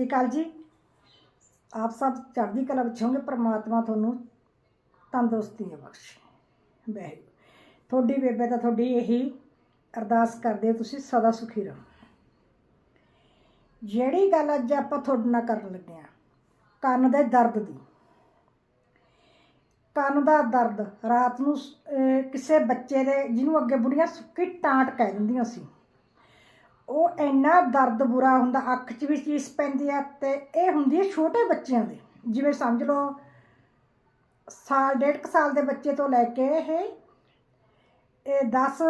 ਸ੍ਰੀ ਅਕਾਲ ਜੀ। ਆਪ ਸਭ ਚੜ੍ਹਦੀ ਕਲਾ ਵਿੱਚ ਹੋਗੇ ਪ੍ਰਮਾਤਮਾ ਤੁਹਾਨੂੰ ਤੰਦਰੁਸਤੀਆਂ ਬਖਸ਼ੇ। ਵਾਹਿਗੁਰੂ। ਤੁਹਾਡੀ ਬੇਬੇ ਤਾਂ ਤੁਹਾਡੀ ਇਹੀ ਅਰਦਾਸ ਕਰਦੇ ਹਾਂ, ਤੁਸੀਂ ਸਦਾ ਸੁਖੀ ਰਹੋ। ਜਿਹੜੀ ਗੱਲ ਅੱਜ ਆਪਾਂ ਤੁਹਾਡੇ ਨਾਲ ਕਰਨ ਲੱਗੇ ਹਾਂ ਕੰਨ ਦੇ ਦਰਦ ਦੀ। ਕੰਨ ਦਾ ਦਰਦ ਰਾਤ ਨੂੰ ਕਿਸੇ ਬੱਚੇ ਦੇ ਜਿਹਨੂੰ ਅੱਗੇ ਬੁੜੀਆਂ ਸੁੱਕੀ ਟਾਂਟ ਕਹਿ ਦਿੰਦੀਆਂ ਸੀ। ਉਹ ਇੰਨਾ ਦਰਦ ਬੁਰਾ ਹੁੰਦਾ, ਅੱਖ 'ਚ ਵੀ ਚੀਸ ਪੈਂਦੀ ਆ ਤੇ ਇਹ ਹੁੰਦੀ ਹੈ ਛੋਟੇ ਬੱਚਿਆਂ ਦੇ। ਜਿਵੇਂ ਸਮਝ ਲਓ, ਸਾਲ, ਡੇਢ ਕੁ ਸਾਲ ਦੇ ਬੱਚੇ ਤੋਂ ਲੈ ਕੇ ਇਹ ਇਹ 10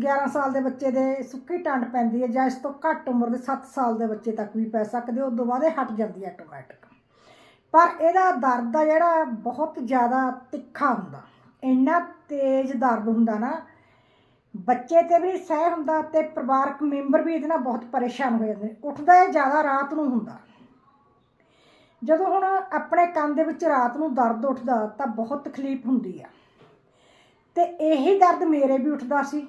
11 ਸਾਲ ਦੇ ਬੱਚੇ ਦੇ ਸੁੱਕੀ ਟੰਡ ਪੈਂਦੀ ਹੈ ਜਾਂ ਇਸ ਤੋਂ ਘੱਟ ਉਮਰ ਦੇ 7 ਸਾਲ ਦੇ ਬੱਚੇ ਤੱਕ ਵੀ ਪੈ ਸਕਦੇ ਉਸ ਤੋਂ ਬਾਅਦ ਇਹ ਹਟ ਜਾਂਦੀ ਹੈ ਆਟੋਮੈਟਿਕ ਪਰ ਇਹਦਾ ਦਰਦ ਆ ਜਿਹੜਾ ਬਹੁਤ ਜ਼ਿਆਦਾ ਤਿੱਖਾ ਹੁੰਦਾ। ਇੰਨਾ ਤੇਜ਼ ਦਰਦ ਹੁੰਦਾ ਨਾ ਬੱਚੇ ਤੇ ਵੀ ਸਹਿ ਹੁੰਦਾ ਤੇ ਪਰਿਵਾਰਕ ਮੈਂਬਰ ਵੀ ਇਹਦੇ ਨਾਲ ਬਹੁਤ ਪਰੇਸ਼ਾਨ ਹੋ ਜਾਂਦੇ ਉੱਠਦਾ ਇਹ ਜ਼ਿਆਦਾ ਰਾਤ ਨੂੰ ਹੁੰਦਾ। ਜਦੋਂ ਹੁਣ ਆਪਣੇ ਕੰਨ ਦੇ ਵਿੱਚ ਰਾਤ ਨੂੰ ਦਰਦ ਉੱਠਦਾ ਤਾਂ ਬਹੁਤ ਤਕਲੀਫ ਹੁੰਦੀ ਆ। ਤੇ ਇਹੀ ਦਰਦ ਮੇਰੇ ਵੀ ਉੱਠਦਾ ਸੀ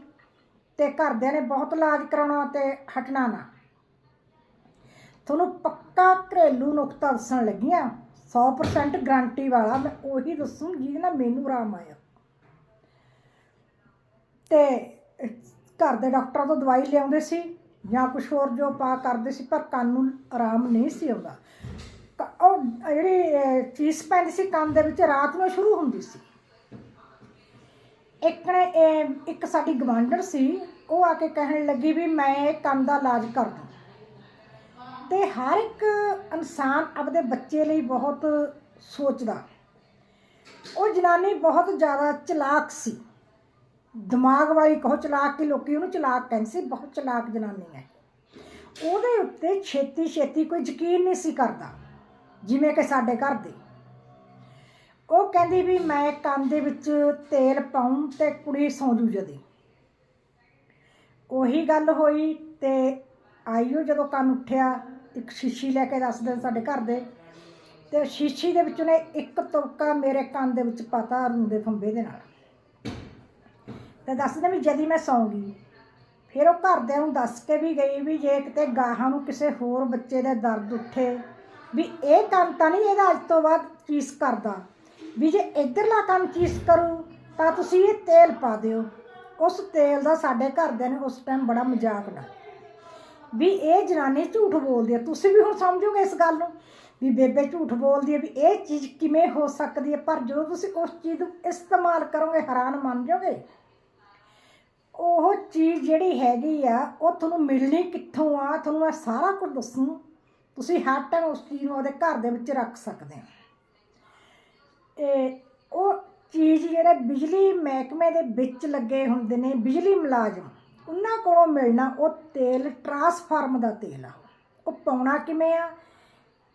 ਤੇ ਘਰਦਿਆਂ ਨੇ ਬਹੁਤ ਇਲਾਜ ਕਰਾਉਣਾ ਤੇ ਹਟਣਾ ਨਾ। ਤੁਹਾਨੂੰ ਪੱਕਾ ਘਰੇਲੂ ਨੁਕਤਾ ਦੱਸਣ ਲੱਗੀਆਂ। 100% ਗਾਰੰਟੀ ਵਾਲਾ, ਮੈਂ ਉਹੀ ਦੱਸੂੰ ਜਿਹਦੇ ਨਾਲ ਮੈਨੂੰ ਆਰਾਮ ਆਇਆ। ਤੇ ਘਰ ਦੇ ਡਾਕਟਰਾਂ ਤੋਂ ਦਵਾਈ ਲਿਆਉਂਦੇ ਸੀ ਜਾਂ ਕੁਝ ਹੋਰ ਜੋ ਪਾ ਕਰਦੇ ਸੀ, ਪਰ ਕੰਨ ਨੂੰ ਆਰਾਮ ਨਹੀਂ ਸੀ ਆਉਂਦਾ। ਕ- ਉਹ ਜਿਹੜੀ ਚੀਸ ਪੈਂਦੀ ਸੀ ਕੰਨ ਦੇ ਵਿੱਚ, ਰਾਤ ਨੂੰ ਸ਼ੁਰੂ ਹੁੰਦੀ ਸੀ। ਇੱਕ ਨੇ ਇੱਕ ਸਾਡੀ ਗਵਾਂਢਣ ਸੀ, ਉਹ ਆ ਕੇ ਕਹਿਣ ਲੱਗੀ ਵੀ ਮੈਂ ਇਹ ਕੰਨ ਦਾ ਇਲਾਜ ਕਰ ਦੂੰ। ਤੇ ਹਰ ਇੱਕ ਇਨਸਾਨ ਆਪਦੇ ਬੱਚੇ ਲਈ ਬਹੁਤ ਸੋਚਦਾ। ਉਹ ਜਨਾਨੀ ਬਹੁਤ ਜ਼ਿਆਦਾ ਚਲਾਕ ਸੀ। ਦਿਮਾਗ ਵਾਲੀ ਕਹੋ ਚਲਾਕ ਕਿ ਲੋਕੀ ਉਹਨੂੰ ਚਲਾਕ ਕਹਿੰਦੇ ਸੀ, ਬਹੁਤ ਚਲਾਕ ਜਨਾਨੀ ਹੈ। ਉਹਦੇ ਉੱਤੇ ਛੇਤੀ ਛੇਤੀ ਕੋਈ ਯਕੀਨ ਨਹੀਂ ਸੀ ਕਰਦਾ, ਜਿਵੇਂ ਕਿ ਸਾਡੇ ਘਰ ਦੇ। ਉਹ ਕਹਿੰਦੀ ਵੀ ਮੈਂ ਕੰਨ ਦੇ ਵਿੱਚ ਤੇਲ ਪਾਉਂ ਤੇ ਕੁੜੀ ਸੌਂ ਜੂ ਜਦੀ। ਉਹੀ ਗੱਲ ਹੋਈ ਤੇ ਆਈਓ ਜਦੋਂ ਕੰਨ ਉੱਠਿਆ, ਇੱਕ ਸ਼ੀਸ਼ੀ ਲੈ ਕੇ ਦੱਸਦੇ ਸਾਡੇ ਘਰ ਦੇ। ਤੇ ਸ਼ੀਸ਼ੀ ਦੇ ਵਿੱਚੋਂ ਨੇ ਇੱਕ ਤੁਪਕਾ ਮੇਰੇ ਕੰਨ ਦੇ ਵਿੱਚ ਪਤਾ ਰੁੰਦੇ ਫੰਬੇ ਦੇ ਨਾਲ। ਤੇ ਦੱਸਦੇ ਵੀ ਜਦੀ ਮੈਂ ਸੌਂਗੀ ਫਿਰ ਉਹ ਘਰਦਿਆਂ ਨੂੰ ਦੱਸ ਕੇ ਵੀ ਗਈ ਵੀ ਜੇ ਕਿਤੇ ਗਾਹਾਂ ਨੂੰ ਕਿਸੇ ਹੋਰ ਬੱਚੇ ਦੇ ਦਰਦ ਉੱਠੇ, ਵੀ ਇਹ ਕੰਮ ਤਾਂ ਨਹੀਂ ਇਹਦਾ ਅੱਜ ਤੋਂ ਬਾਅਦ ਚੀਸ ਕਰਦਾ। ਵੀ ਜੇ ਇਧਰਲਾ ਕੰਮ ਚੀਸ ਕਰੂ ਤਾਂ ਤੁਸੀਂ ਇਹ ਤੇਲ ਪਾ ਦਿਓ। ਉਸ ਤੇਲ ਦਾ ਸਾਡੇ ਘਰਦਿਆਂ ਨੇ ਉਸ ਟਾਈਮ ਬੜਾ ਮਜ਼ਾਕ ਉਡਾਇਆ ਵੀ ਇਹ ਜਨਾਨੀ ਝੂਠ ਬੋਲਦੀ ਹੈ ਤੁਸੀਂ ਵੀ ਹੁਣ ਸਮਝੋਗੇ ਇਸ ਗੱਲ ਨੂੰ? ਵੀ ਬੇਬੇ ਝੂਠ ਬੋਲਦੀ ਹੈ ਵੀ ਇਹ ਚੀਜ਼ ਕਿਵੇਂ ਹੋ ਸਕਦੀ ਹੈ ਪਰ ਜਦੋਂ ਤੁਸੀਂ ਉਸ ਚੀਜ਼ ਨੂੰ ਇਸਤੇਮਾਲ ਕਰੋਗੇ, ਹੈਰਾਨ ਮੰਨ ਜਾਓਗੇ। ਉਹ ਚੀਜ਼ ਜਿਹੜੀ ਹੈਗੀ ਆ, ਉਹ ਤੁਹਾਨੂੰ ਮਿਲਣੀ ਕਿੱਥੋਂ ਆ? ਤੁਹਾਨੂੰ ਮੈਂ ਸਾਰਾ ਕੁਝ ਦੱਸੂ। ਤੁਸੀਂ ਹਰ ਟਾਈਮ ਉਸ ਚੀਜ਼ ਨੂੰ ਉਹਦੇ ਘਰ ਦੇ ਵਿੱਚ ਰੱਖ ਸਕਦੇ ਹੋ। ਇਹ ਉਹ ਚੀਜ਼ ਜਿਹੜੇ ਬਿਜਲੀ ਮਹਿਕਮੇ ਦੇ ਵਿੱਚ ਲੱਗੇ ਹੁੰਦੇ ਨੇ, ਬਿਜਲੀ ਮੁਲਾਜ਼ਮ, ਉਹਨਾਂ ਕੋਲੋਂ ਮਿਲਣਾ ਉਹ ਤੇਲ ਟਰਾਂਸਫਾਰਮ ਦਾ ਤੇਲ ਆ। ਉਹ ਪਾਉਣਾ ਕਿਵੇਂ ਆ?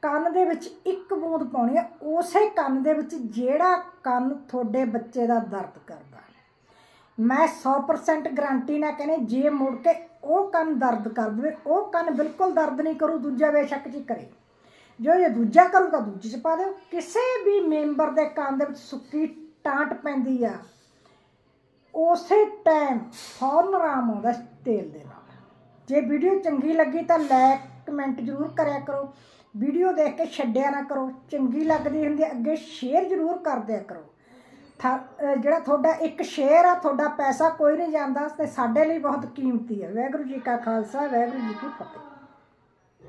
ਕੰਨ ਦੇ ਵਿੱਚ ਇੱਕ ਬੂੰਦ ਪਾਉਣੀ ਆ, ਉਸੇ ਕੰਨ ਦੇ ਵਿੱਚ ਜਿਹੜਾ ਕੰਨ ਤੁਹਾਡੇ ਬੱਚੇ ਦਾ ਦਰਦ ਕਰਦਾ। ਮੈਂ 100% ਗਾਰੰਟੀ ਨਾਲ ਕਹਿੰਦੇ ਜੇ ਮੁੜ ਕੇ ਉਹ ਕੰਨ ਦਰਦ ਕਰ ਦੇਵੇ, ਉਹ ਕੰਨ ਬਿਲਕੁਲ ਦਰਦ ਨਹੀਂ ਕਰੂ, ਦੂਜਾ ਬੇਸ਼ੱਕ ਜੀ ਕਰੇ। ਜੋ ਇਹ ਦੂਜਾ ਕਰੂਗਾ, ਦੂਜੇ ਚ ਪਾ ਦਿਓ। ਕਿਸੇ ਵੀ ਮੈਂਬਰ ਦੇ ਕੰਨ ਦੇ ਵਿੱਚ ਸੁੱਕੀ ਟਾਂਟ ਪੈਂਦੀ ਆ, ਉਸੇ ਟਾਈਮ ਫੌਰਨ ਆਰਾਮ ਆਉਂਦਾ ਤੇਲ ਦੇ ਨਾਲ। ਜੇ ਵੀਡੀਓ ਚੰਗੀ ਲੱਗੀ ਤਾਂ ਲਾਈਕ ਕਮੈਂਟ ਜ਼ਰੂਰ ਕਰਿਆ ਕਰੋ। ਵੀਡੀਓ ਦੇਖ ਕੇ ਛੱਡਿਆ ਨਾ ਕਰੋ। ਚੰਗੀ ਲੱਗਦੀ ਹੁੰਦੀ ਅੱਗੇ ਸ਼ੇਅਰ ਜ਼ਰੂਰ ਕਰ ਦਿਆ ਕਰੋ। ਜਿਹੜਾ ਤੁਹਾਡਾ ਇੱਕ ਸ਼ੇਅਰ ਆ, ਤੁਹਾਡਾ ਪੈਸਾ ਕੋਈ ਨਹੀਂ ਜਾਂਦਾ ਤੇ ਸਾਡੇ ਲਈ ਬਹੁਤ ਕੀਮਤੀ ਹੈ ਵਾਹਿਗੁਰੂ ਜੀ ਕਾ ਖਾਲਸਾ, ਵਾਹਿਗੁਰੂ ਜੀ ਕੀ ਫਤਿਹ।